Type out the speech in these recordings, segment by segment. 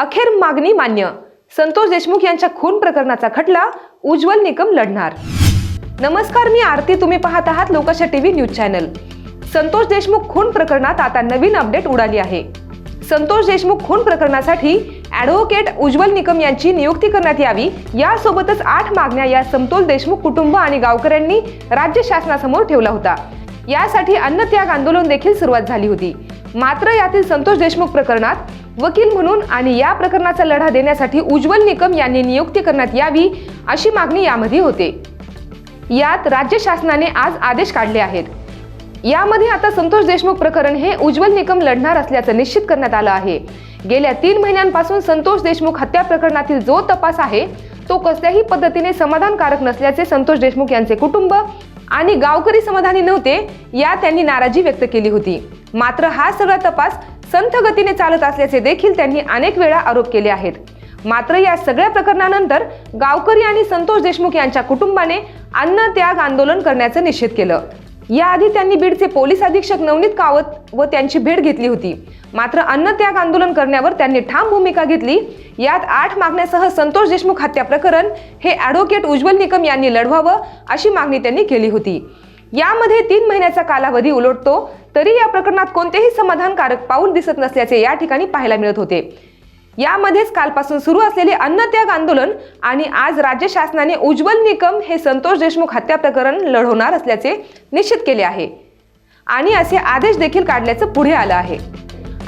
अखेर मागणी मान्य. संतोष देशमुख यांच्या खून प्रकरणाचा खटला उज्ज्वल निकम लढणार. नमस्कार मी आरती. तुम्ही पाहत आहात लोकशा TV news channel. Santosh Deshmukh खून प्रकरणात आता नवीन अपडेट उडाली आहे. संतोष देशमुख खून प्रकरणासाठी ॲडव्होकेट उज्ज्वल निकम यांची नियुक्ती करण्यात यावी. यासोबतच आठ मागण्या या समतोल देशमुख कुटुंब आणि गावकऱ्यांनी राज्य शासनासमोर ठेवला होता. यासाठी अन्नत्याग आंदोलन देखील सुरुवात झाली होती. मात्र यातील संतोष देशमुख प्रकरणात वकील म्हणून आणि या प्रकरणाचा लढा देण्यासाठी उज्ज्वल निकम यांनी नियुक्ती करण्यात यावी अशी मागणी यामध्ये होते. यात राज्य शासनाने आज आदेश काढले आहेत. यामध्ये आता संतोष देशमुख प्रकरण हे उज्ज्वल निकम लढणार असल्याचं निश्चित करण्यात आलं आहे. गेल्या तीन महिन्यांपासून संतोष देशमुख हत्या प्रकरणातील जो तपास आहे तो कसल्याही पद्धतीने समाधानकारक नसल्याचे संतोष देशमुख यांचे कुटुंब आणि गावकरी समाधानी नव्हते या त्यांनी नाराजी व्यक्त केली होती. मात्र हा सगळा तपास संथ गतीने चालत असल्याचे देखील त्यांनी अनेक वेळा आरोप केले आहेत. मात्र या सगळ्या प्रकरणानंतर गावकरी आणि संतोष देशमुख यांच्या कुटुंबाने अन्न त्याग आंदोलन करण्याचं निश्चित केलं. याआधी त्यांनी बीडचे पोलीस अधीक्षक नवनीत कावत व त्यांची भेट घेतली होती. मात्र अन्न त्याग आंदोलन करण्यावर त्यांनी ठाम भूमिका घेतली. यात आठ मागण्यासह संतोष देशमुख हत्या प्रकरण हे ॲडव्होकेट उज्ज्वल निकम यांनी लढवावं अशी मागणी त्यांनी केली होती. यामध्ये तीन महिन्याचा कालावधी उलटतो तरी या प्रकरणात कोणतेही समाधानकारक पाऊल दिसत नसल्याचे या ठिकाणी पाहायला मिळत होते. यामध्येच कालपासून सुरू असलेले अन्नत्याग आंदोलन आणि आज राज्य शासनाने उज्ज्वल निकम हे संतोष देशमुख हत्या प्रकरण लढवणार असल्याचे निश्चित केले आहे. आणि असे आदेश देखील काढल्याचं पुढे आलं आहे.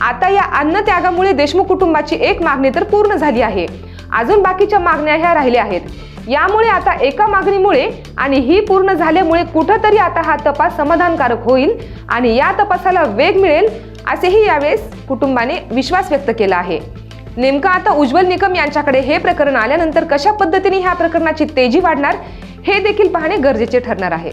आता या अन्नत्यागामुळे देशमुख कुटुंबाची एक मागणी तर पूर्ण झाली आहे. अजून बाकीच्या मागण्या ह्या राहिल्या आहेत. यामुळे आता एका मागणीमुळे आणि ही पूर्ण झाल्यामुळे कुठंतरी आता हा तपास समाधानकारक होईल आणि या तपासाला वेग मिळेल असेही यावेळेस कुटुंबाने विश्वास व्यक्त केला आहे. नेमकं आता उज्ज्वल निकम यांच्याकडे हे प्रकरण आल्यानंतर कशा पद्धतीने ह्या प्रकरणाची तेजी वाढणार हे देखील पाहणे गरजेचे ठरणार आहे.